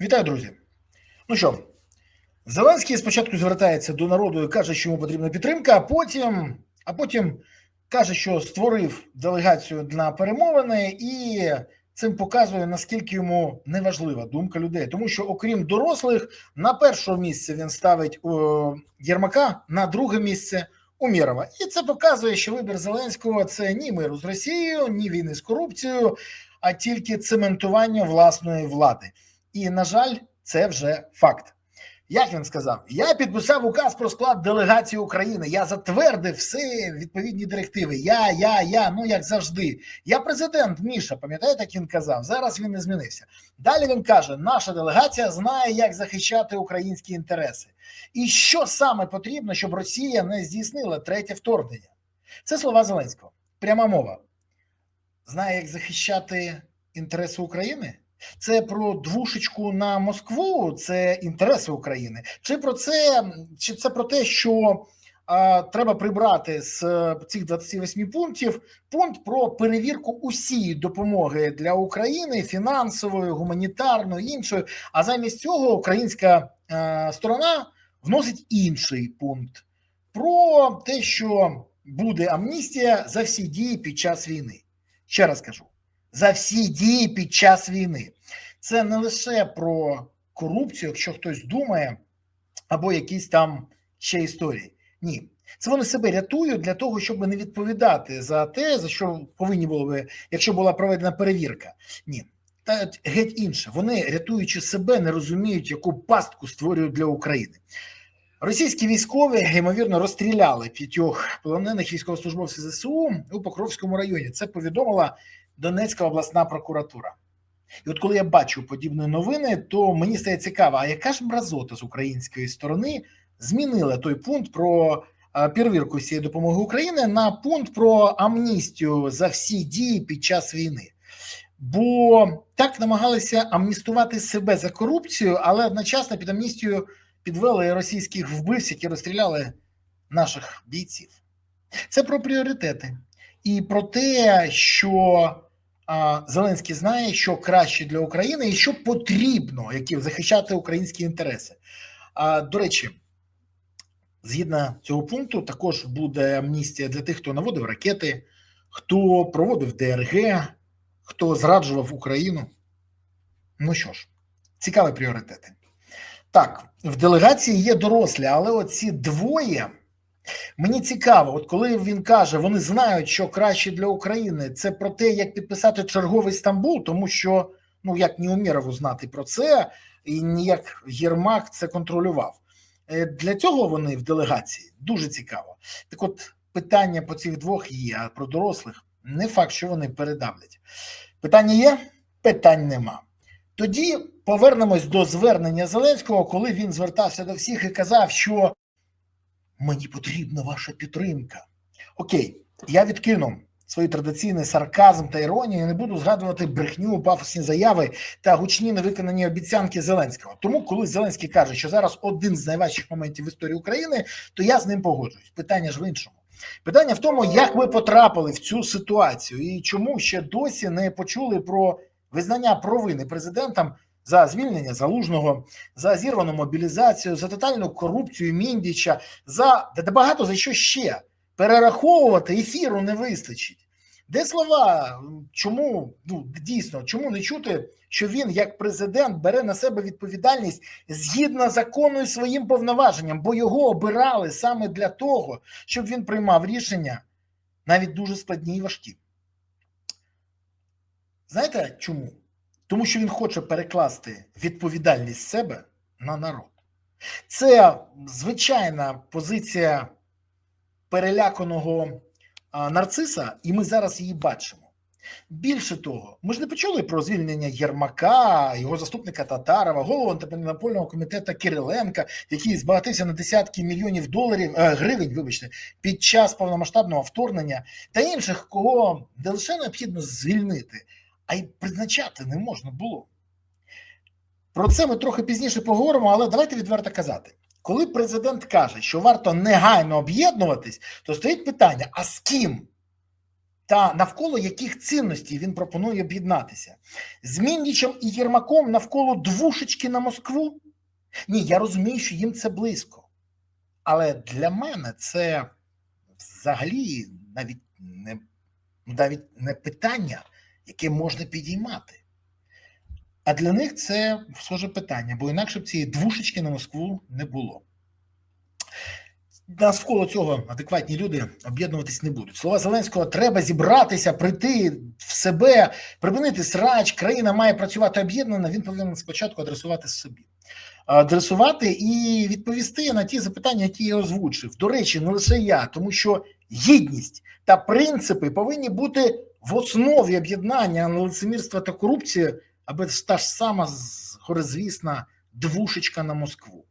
Вітаю, друзі. Ну що, Зеленський спочатку звертається до народу і каже, що йому потрібна підтримка, а потім, а потім каже, що створив делегацію на перемовини, і цим показує, наскільки йому неважлива думка людей. Тому що, окрім дорослих, на перше місце він ставить о, Єрмака, на друге місце Умірова. І це показує, що вибір Зеленського це ні миру з Росією, ні війни з корупцією, а тільки цементування власної влади. І, на жаль, це вже факт. Як він сказав, я підписав указ про склад делегації України. Я затвердив все відповідні директиви. Я, я, я, ну як завжди. Я президент Міша. Пам'ятаєте, як він казав? Зараз він не змінився. Далі він каже: наша делегація знає, як захищати українські інтереси, і що саме потрібно, щоб Росія не здійснила третє вторгнення. Це слова Зеленського. Пряма мова. Знає, як захищати інтереси України. Це про двушечку на Москву, це інтереси України, чи про це, чи це про те, що а, треба прибрати з цих 28 пунктів пункт про перевірку усієї допомоги для України фінансової, гуманітарної, іншої. А замість цього українська а, сторона вносить інший пункт про те, що буде амністія за всі дії під час війни. Ще раз кажу за всі дії під час війни. Це не лише про корупцію, якщо хтось думає, або якісь там ще історії. Ні, це вони себе рятують для того, щоб не відповідати за те, за що повинні були би, якщо була проведена перевірка. Ні. Та геть інше. Вони, рятуючи себе, не розуміють, яку пастку створюють для України. Російські військові ймовірно розстріляли п'ятьох полонених військовослужбовців ЗСУ у Покровському районі. Це повідомила Донецька обласна прокуратура. І от коли я бачу подібні новини, то мені стає цікаво, а яка ж мразота з української сторони змінила той пункт про перевірку цієї допомоги України на пункт про амністію за всі дії під час війни? Бо так намагалися амністувати себе за корупцію, але одночасно під амністію підвели російських вбивців, які розстріляли наших бійців. Це про пріоритети і про те, що Зеленський знає, що краще для України і що потрібно, які захищати українські інтереси. До речі, згідно цього пункту, також буде амністія для тих, хто наводив ракети, хто проводив ДРГ, хто зраджував Україну. Ну що ж, цікаві пріоритети. Так, в делегації є дорослі, але оці двоє. Мені цікаво, от коли він каже, вони знають, що краще для України, це про те, як підписати черговий Стамбул, тому що ну як ні Умірову знати про це, і ніяк Єрмак це контролював. Для цього вони в делегації дуже цікаво. Так, от питання по цих двох є, а про дорослих не факт, що вони передавлять. Питання є, питань нема. Тоді повернемось до звернення Зеленського, коли він звертався до всіх і казав, що мені потрібна ваша підтримка. Окей, я відкину свій традиційний сарказм та іронію, не буду згадувати брехню, пафосні заяви та гучні невиконані обіцянки Зеленського. Тому, коли Зеленський каже, що зараз один з найважчих моментів в історії України, то я з ним погоджуюсь. Питання ж в іншому. Питання в тому, як ми потрапили в цю ситуацію, і чому ще досі не почули про визнання провини президентом за звільнення залужного, за зірвану мобілізацію, за тотальну корупцію міндіча, за де багато за що ще перераховувати ефіру не вистачить. Де слова? Чому ну дійсно чому не чути, що він як президент бере на себе відповідальність згідно закону і своїм повноваженням, бо його обирали саме для того, щоб він приймав рішення навіть дуже складні і важкі. Знаєте чому? Тому що він хоче перекласти відповідальність себе на народ. Це звичайна позиція переляканого нарциса, і ми зараз її бачимо. Більше того, ми ж не почули про звільнення Єрмака, його заступника Татарова, голову антимонопольного комітету Кириленка, який збагатився на десятки мільйонів доларів е, гривень, вибачте, під час повномасштабного вторгнення та інших, кого не лише необхідно звільнити а й призначати не можна було. Про це ми трохи пізніше поговоримо, але давайте відверто казати. Коли президент каже, що варто негайно об'єднуватись, то стоїть питання: а з ким? та навколо яких цінностей він пропонує об'єднатися. З Міндічем і Єрмаком навколо двушечки на Москву? Ні, я розумію, що їм це близько. Але для мене це взагалі навіть не, навіть не питання, яке можна підіймати. А для них це схоже питання, бо інакше б цієї двушечки на Москву не було. Навколо цього адекватні люди об'єднуватись не будуть. Слова Зеленського треба зібратися, прийти в себе, припинити срач. Країна має працювати об'єднано. Він повинен спочатку адресувати собі, адресувати і відповісти на ті запитання, які я озвучив. До речі, не лише я, тому що гідність та принципи повинні бути в основі об'єднання, а не лицемірства та корупції, аби та ж сама горизвісна двушечка на Москву.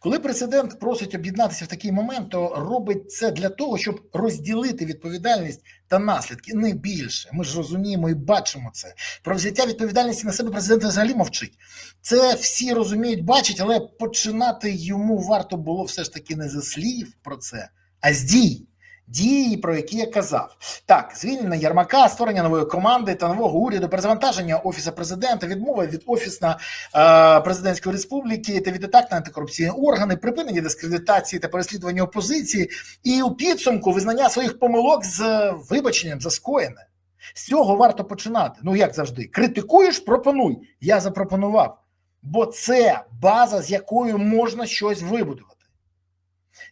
Коли президент просить об'єднатися в такий момент, то робить це для того, щоб розділити відповідальність та наслідки не більше. Ми ж розуміємо і бачимо це. Про взяття відповідальності на себе президент взагалі мовчить. Це всі розуміють, бачать, але починати йому варто було все ж таки не зі слів про це, а з дій. Дії, про які я казав, так звільнення Ярмака, створення нової команди та нового уряду, перезавантаження офісу президента, відмова від офісна е, президентської республіки та від атак на антикорупційні органи, припинення дискредитації та переслідування опозиції, і у підсумку визнання своїх помилок з вибаченням за скоєне. З цього варто починати. Ну як завжди, критикуєш, пропонуй. Я запропонував, бо це база, з якою можна щось вибудувати.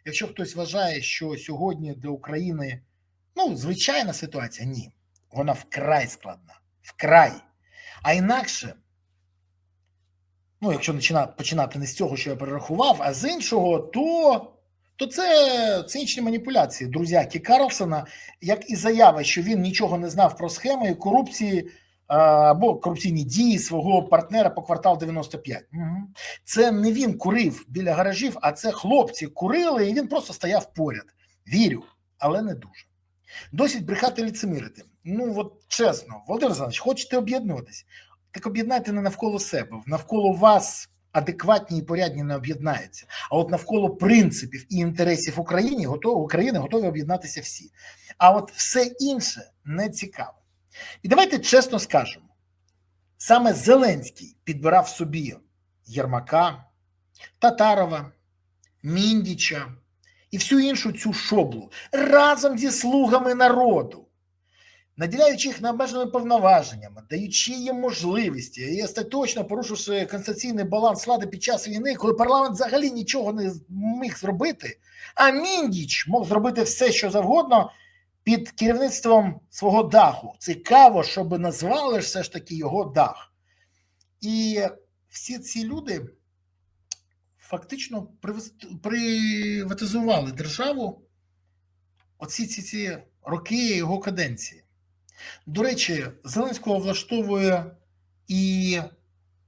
Якщо хтось вважає, що сьогодні для України ну, звичайна ситуація, ні. Вона вкрай складна. Вкрай. А інакше, ну, якщо починати не з цього, що я перерахував, а з іншого, то то це цинічні маніпуляції друзяки Карлсона, як і заява, що він нічого не знав про схеми корупції або корупційні дії свого партнера по квартал 95. Угу. Це не він курив біля гаражів, а це хлопці курили, і він просто стояв поряд. Вірю, але не дуже. Досить брехати ліцемірити. Ну от чесно, Володимир Олександрович, хочете об'єднуватись? Так об'єднайте не навколо себе, навколо вас. Адекватні і порядні не об'єднаються. А от навколо принципів і інтересів України готові України готові об'єднатися всі. А от все інше не цікаво. І давайте чесно скажемо: саме Зеленський підбирав собі Єрмака, Татарова, Міндіча і всю іншу цю шоблу разом зі слугами народу, наділяючи їх необмеженими повноваженнями, даючи їм можливості. І остаточно порушивши конституційний баланс влади під час війни, коли парламент взагалі нічого не міг зробити, а Міндіч мог зробити все, що завгодно під керівництвом свого даху. Цікаво, щоб назвали все ж таки його дах. І всі ці люди фактично приватизували державу оці ці, ці роки його каденції. До речі, Зеленського влаштовує і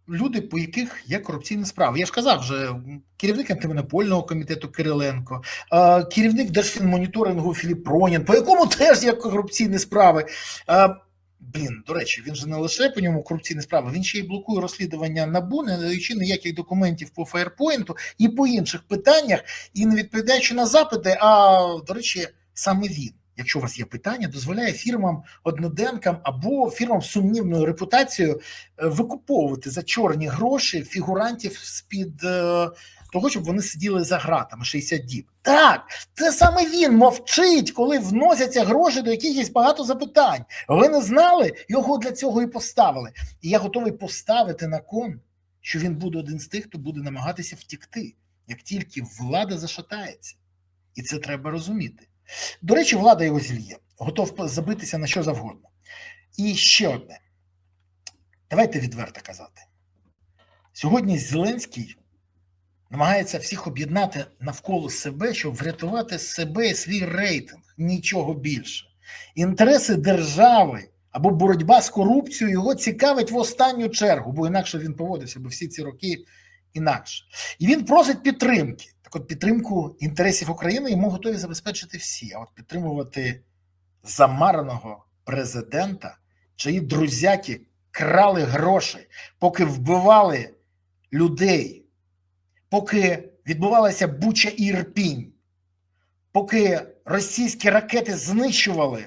люди, по яких є корупційні справи. Я ж казав, вже керівник антимонопольного комітету Кириленко, керівник Держфінмоніторингу Філіп Пронін, по якому теж є корупційні справи. Блін, до речі, він же не лише по ньому корупційні справи, він ще й блокує розслідування НАБУ, не надаючи ніяких документів по фаєрпойнту і по інших питаннях, і не відповідаючи на запити. А до речі, саме він якщо у вас є питання, дозволяє фірмам одноденкам або фірмам з сумнівною репутацією е, викуповувати за чорні гроші фігурантів з під е, того, щоб вони сиділи за гратами 60 діб. Так, це саме він мовчить, коли вносяться гроші до якихось багато запитань. Ви не знали, його для цього і поставили. І я готовий поставити на кон, що він буде один з тих, хто буде намагатися втікти, як тільки влада зашатається. І це треба розуміти. До речі, влада його зільє, готов забитися на що завгодно. І ще одне. Давайте відверто казати. Сьогодні Зеленський намагається всіх об'єднати навколо себе, щоб врятувати себе і свій рейтинг, нічого більше. Інтереси держави або боротьба з корупцією його цікавить в останню чергу, бо інакше він поводився бо всі ці роки інакше. І він просить підтримки. Так от підтримку інтересів України йому готові забезпечити всі. А от підтримувати замараного президента, чиї друзяки крали гроші, поки вбивали людей, поки відбувалася Буча і Ірпінь, поки російські ракети знищували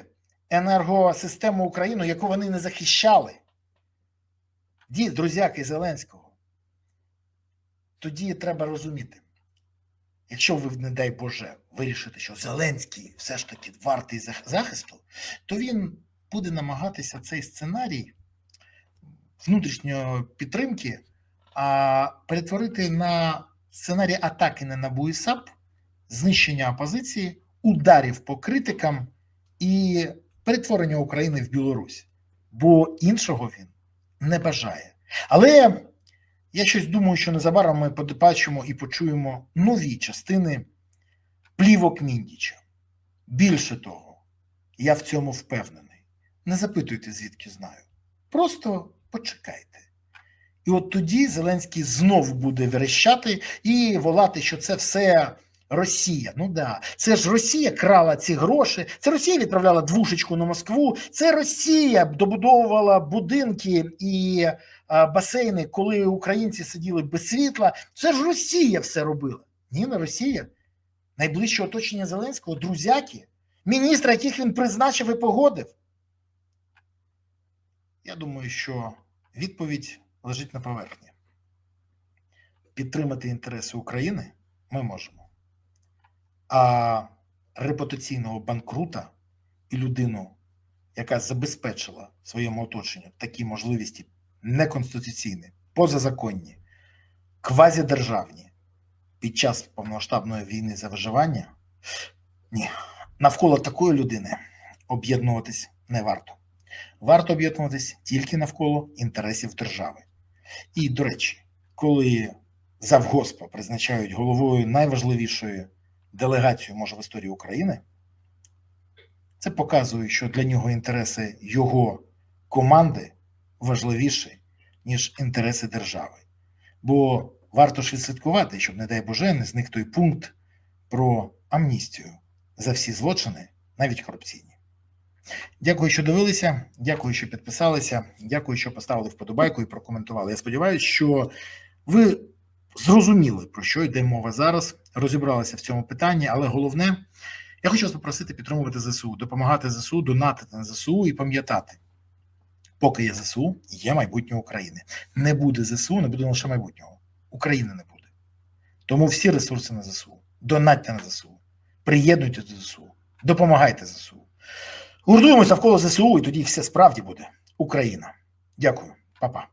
енергосистему України, яку вони не захищали. Дід, друзяки Зеленського. Тоді треба розуміти, якщо ви, не дай Боже, вирішите, що Зеленський все ж таки вартий захисту, то він буде намагатися цей сценарій внутрішньої підтримки а, перетворити на сценарій атаки на НАБУ знищення опозиції, ударів по критикам і перетворення України в Білорусь. Бо іншого він не бажає. Але я щось думаю, що незабаром ми побачимо і почуємо нові частини плівок Міндіча. Більше того, я в цьому впевнений. Не запитуйте, звідки знаю. Просто почекайте. І от тоді Зеленський знову буде верещати і волати, що це все Росія. Ну да, це ж Росія крала ці гроші, це Росія відправляла двушечку на Москву, це Росія добудовувала будинки і басейни, коли українці сиділи без світла. Це ж Росія все робила. Ні, не Росія. Найближче оточення Зеленського друзяки, міністра, яких він призначив і погодив. Я думаю, що відповідь лежить на поверхні. Підтримати інтереси України ми можемо. А репутаційного банкрута і людину, яка забезпечила своєму оточенню такі можливості неконституційні, позазаконні, квазідержавні під час повномасштабної війни за виживання, ні, навколо такої людини об'єднуватись не варто. Варто об'єднуватись тільки навколо інтересів держави. І, до речі, коли завгоспа призначають головою найважливішої делегації, може, в історії України, це показує, що для нього інтереси його команди важливіші, ніж інтереси держави. Бо варто ж відслідкувати, щоб, не дай Боже, не зник той пункт про амністію за всі злочини, навіть корупційні. Дякую, що дивилися. Дякую, що підписалися. Дякую, що поставили вподобайку і прокоментували. Я сподіваюся, що ви зрозуміли, про що йде мова зараз, розібралися в цьому питанні, але головне, я хочу вас попросити підтримувати ЗСУ, допомагати ЗСУ, донатити на ЗСУ і пам'ятати, поки є ЗСУ, є майбутнє України. Не буде ЗСУ, не буде лише майбутнього. України не буде. Тому всі ресурси на ЗСУ. Донатьте на ЗСУ, приєднуйте до ЗСУ, допомагайте ЗСУ. Гуртуємося навколо ЗСУ, і тоді все справді буде Україна. Дякую, Па-па.